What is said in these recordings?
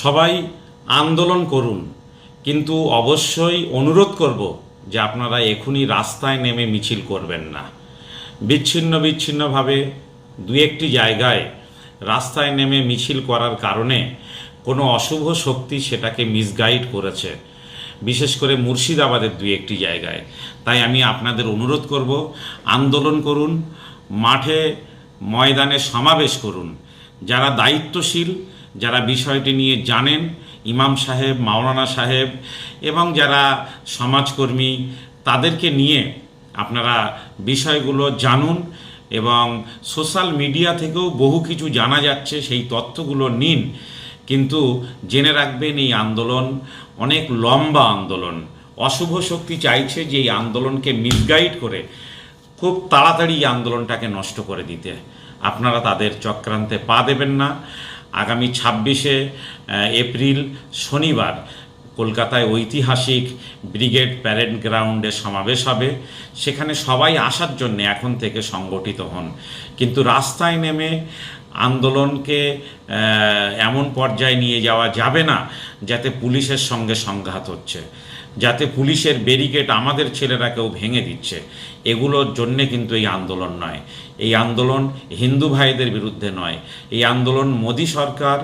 সবাই আন্দোলন করুন, কিন্তু অবশ্যই অনুরোধ করব যে আপনারা এখনই রাস্তায় নেমে মিছিল করবেন না। বিচ্ছিন্ন বিচ্ছিন্নভাবে দু একটি জায়গায় রাস্তায় নেমে মিছিল করার কারণে কোনো অশুভ শক্তি সেটাকে মিসগাইড করেছে, বিশেষ করে মুর্শিদাবাদের দুই একটি জায়গায়। তাই আমি আপনাদের অনুরোধ করব, আন্দোলন করুন, মাঠে ময়দানে সমাবেশ করুন। যারা দায়িত্বশীল যারা বিষয়টি নিয়ে জানেন, ইমাম সাহেব, মাওলানা সাহেব এবং যারা সমাজকর্মী, তাদেরকে নিয়ে আপনারা বিষয়গুলো জানুন এবং সোশ্যাল মিডিয়া থেকেও বহু কিছু জানা যাচ্ছে, সেই তথ্যগুলো নিন। কিন্তু জেনে রাখবেন, এই আন্দোলন অনেক লম্বা আন্দোলন। অশুভ শক্তি চাইছে যে এই আন্দোলনকে মিসগাইড করে খুব তাড়াতাড়ি এই আন্দোলনটাকে নষ্ট করে দিতে। আপনারা তাদের চক্রান্তে পা দেবেন না। আগামী ছাব্বিশে এপ্রিল শনিবার কলকাতায় ঐতিহাসিক ব্রিগেড প্যারেড গ্রাউন্ডে সমাবেশ হবে। সেখানে সবাই আসার জন্য এখন থেকে সংগঠিত হন। কিন্তু রাস্তায় নেমে আন্দোলনকে এমন পর্যায়ে নিয়ে যাওয়া যাবে না যাতে পুলিশের সঙ্গে সংঘাত হচ্ছে, যাতে পুলিশের ব্যারিকেড আমাদের ছেলেরা কেউ ভেঙে দিচ্ছে। এগুলোর জন্যে কিন্তু এই আন্দোলন নয়। এই আন্দোলন হিন্দু ভাইদের বিরুদ্ধে নয়। এই আন্দোলন মোদী সরকার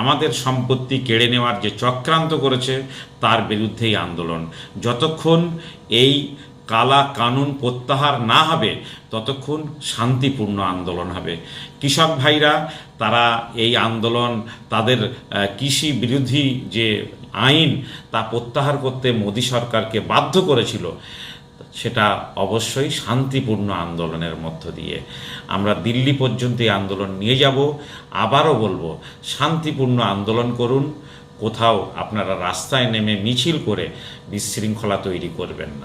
আমাদের সম্পত্তি কেড়ে নেওয়ার যে চক্রান্ত করেছে, তার বিরুদ্ধেই আন্দোলন। যতক্ষণ এই কালা কানুন প্রত্যাহার না হবে, ততক্ষণ শান্তিপূর্ণ আন্দোলন হবে। কৃষক ভাইরা, তারা এই আন্দোলন, তাদের কৃষি বিরোধী যে আইন, তা প্রত্যাহার করতে মোদী সরকারকে বাধ্য করেছিল, সেটা অবশ্যই শান্তিপূর্ণ আন্দোলনের মধ্য দিয়ে। আমরা দিল্লি পর্যন্ত এই আন্দোলন নিয়ে যাব। আবারও বলব, শান্তিপূর্ণ আন্দোলন করুন। কোথাও আপনারা রাস্তায় নেমে মিছিল করে বিশৃঙ্খলা তৈরি করবেন না।